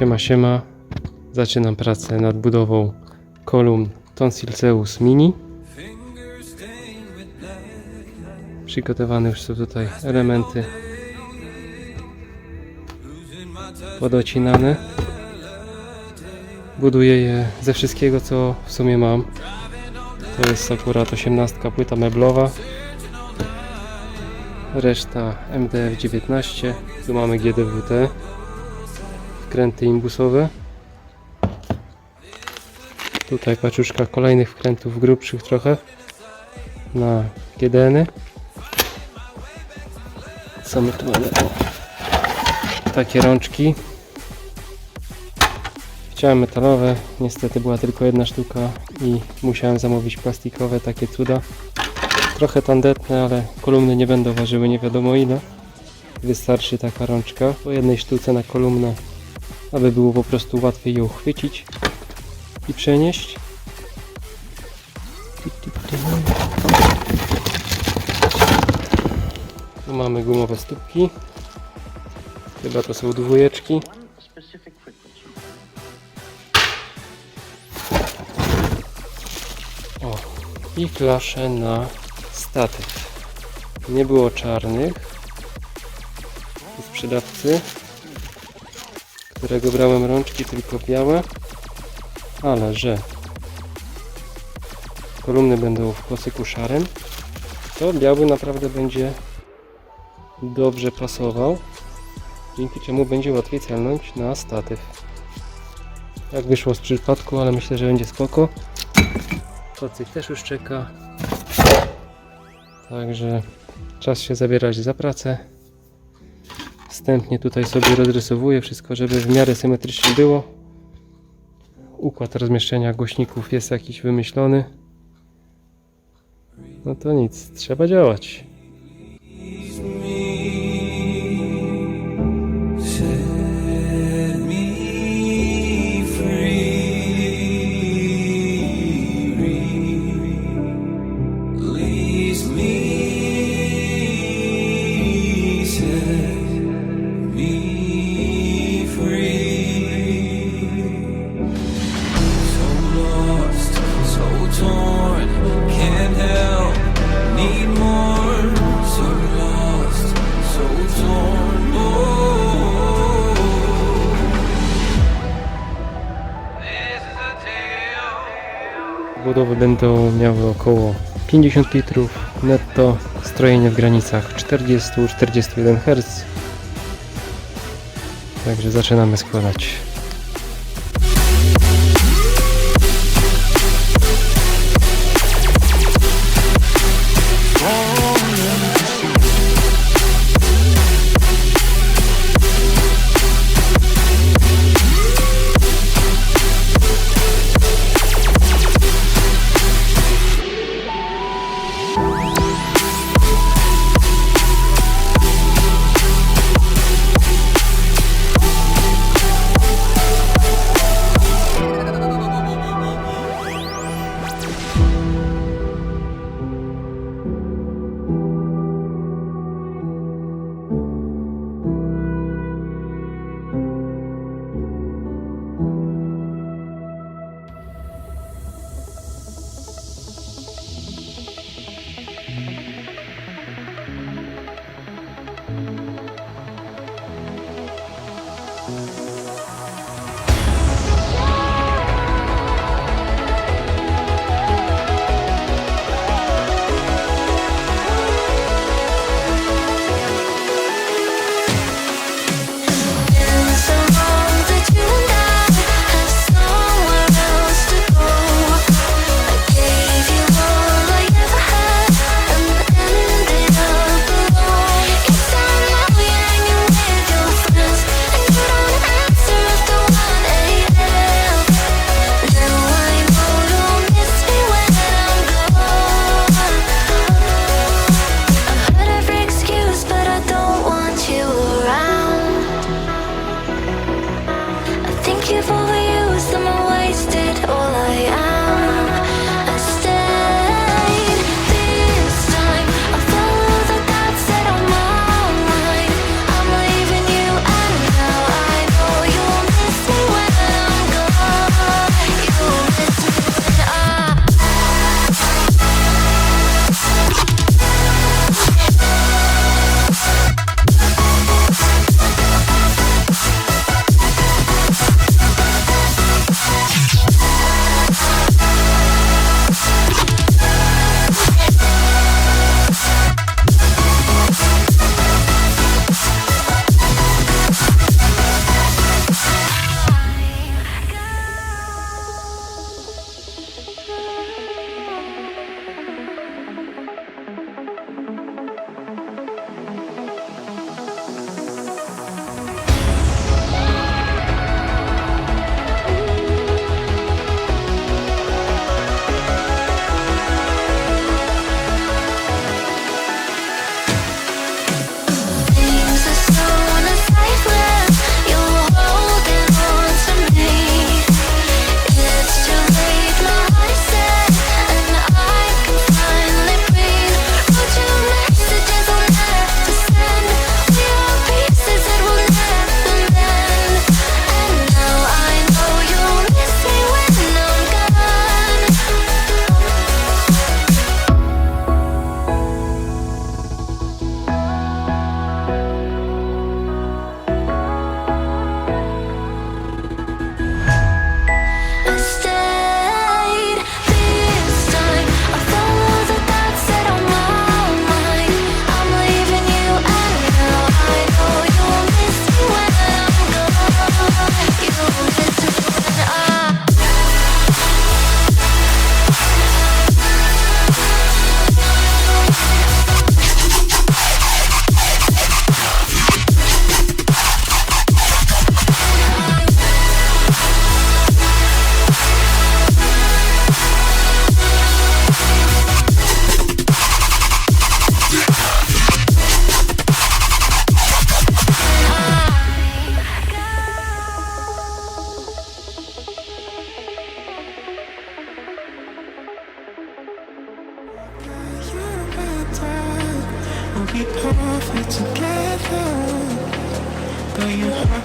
Siema, siema. Zaczynam pracę nad budową kolumn Tonsilceus Mini. Przygotowane już są tutaj elementy podocinane. Buduję je ze wszystkiego, co w sumie mam. To jest akurat 18 płyta meblowa. Reszta MDF 19. Tu mamy GDWT. Wkręty imbusowe. Tutaj paczuszka kolejnych wkrętów grubszych trochę na GDN-y. Co my tu mamy? Takie rączki. Chciałem metalowe, niestety była tylko jedna sztuka i musiałem zamówić plastikowe, takie cuda. Trochę tandetne, ale kolumny nie będą ważyły nie wiadomo ile. Wystarczy taka rączka po jednej sztuce na kolumnę, aby było po prostu łatwiej ją chwycić i przenieść. Tu, mamy gumowe stópki. Chyba to są dwójeczki. O, i klasze na statyw. Nie było czarnych. Sprzedawcy, którego brałem rączki, tylko białe. Ale że kolumny będą w kosyku szarym, to biały naprawdę będzie dobrze pasował. Dzięki czemu będzie łatwiej celnąć na statyw. Tak wyszło z przypadku, ale myślę, że będzie spoko. Kocyk też już czeka. Także czas się zabierać za pracę. Wstępnie tutaj sobie rozrysowuję wszystko, żeby w miarę symetrycznie było. Układ rozmieszczenia głośników jest jakiś wymyślony. No to nic, trzeba działać. Będą miały około 50 litrów netto, strojenie w granicach 40-41 Hz. Także zaczynamy składać. you.